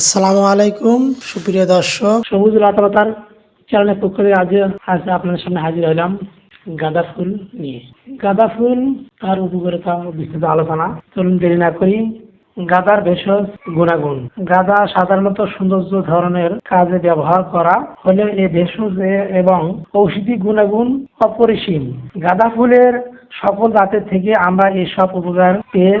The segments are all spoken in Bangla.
আসসালামু আলাইকুম, সুপ্রিয় দর্শক। সবুজ লতাপাতার চ্যানেলের পক্ষ থেকে আজ আজ আপনাদের সামনে হাজির হলাম গাঁদা ফুল নিয়ে। গাঁদা ফুল তার উপকারিতা বিস্তৃত আলোচনা। চলুন দেরি না করি, গাদার ভেষজ গুণাগুণ। গাদা সাধারণত সৌন্দর্য ধরনের কাজে ব্যবহার করা হলে এ ভেষজ এবং ঔষধি গুণাগুণ অপরিসীম। গাঁদা ফুলের সকল জাতের থেকে আমরা এসব উপকার পেয়ে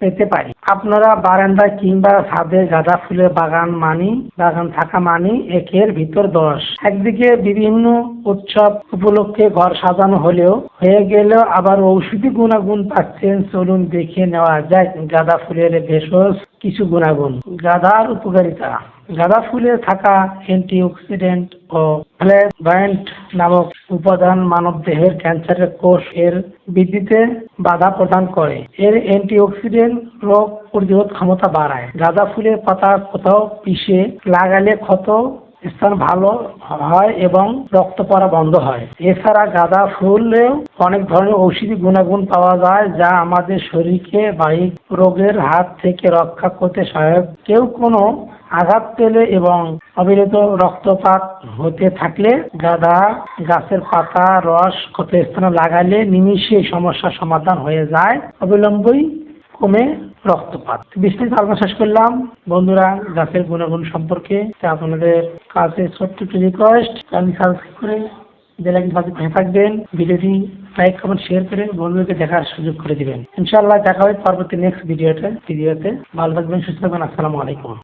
পেতে পারি। আপনারা বারান্দায় কিংবা ছাদে গাঁদা ফুলের বাগান মানি, বাগান থাকা মানি, একের ভিতর দশ। একদিকে বিভিন্ন উৎসব উপলক্ষে ঘর সাজানো হলেও হয়ে গেল আবার ঔষধি গুণাগুণ পাচ্ছেন, চলুন দেখে নেওয়া যায় গাঁদা ফুলের ভেষজ কিছু গুণাগুণ। গাঁদার উপকারিতা। গাঁদা ফুলে থাকা অ্যান্টিঅক্সিডেন্ট ও ফ্লেভায়েন্ট নামক উপাদান মানব দেহের ক্যান্সারের কোষ এর বৃদ্ধিতে বাধা প্রদান করে। এর অ্যান্টিঅক্সিডেন্ট রোগ প্রতিরোধ ক্ষমতা বাড়ায়। গাঁদা ফুলের পাতা কোথাও পিষে, লাগালে ক্ষত স্থান ভালো হয় এবং রক্ত পড়া বন্ধ হয়। এছাড়া গাঁদা ফুলেও অনেক ধরনের ঔষধি গুণাগুণ পাওয়া যায় যা আমাদের শরীরকে বাহিক রোগের হাত থেকে রক্ষা করতে সহায়ক। কেউ কোনো আঘাত পেলে এবং অবিরত রক্তপাত হতে থাকলে গাঁদা গাছের পাতা, রস, ক্ষতস্থানে লাগালে নিমিষে এই সমস্যার সমাধান হয়ে যায়। অবিলম্বই কমে রক্তপাত। বিস্তৃত আলোচনা শেষ করলাম। বন্ধুরা, গাছের গুণাগুণ সম্পর্কে আপনাদের কাছে ছোট্ট রিকোয়েস্ট করে পাশে থাকবেন। ভিডিওটি লাইক কমেন্ট শেয়ার করে বন্ধুদেরকে দেখার সুযোগ করে দিবেন। ইনশাআল্লাহ দেখা হবে পরবর্তী নেক্সট ভিডিওতে ভিডিওতে ভালো থাকবেন, সুস্থ থাকবেন। আসসালামু আলাইকুম।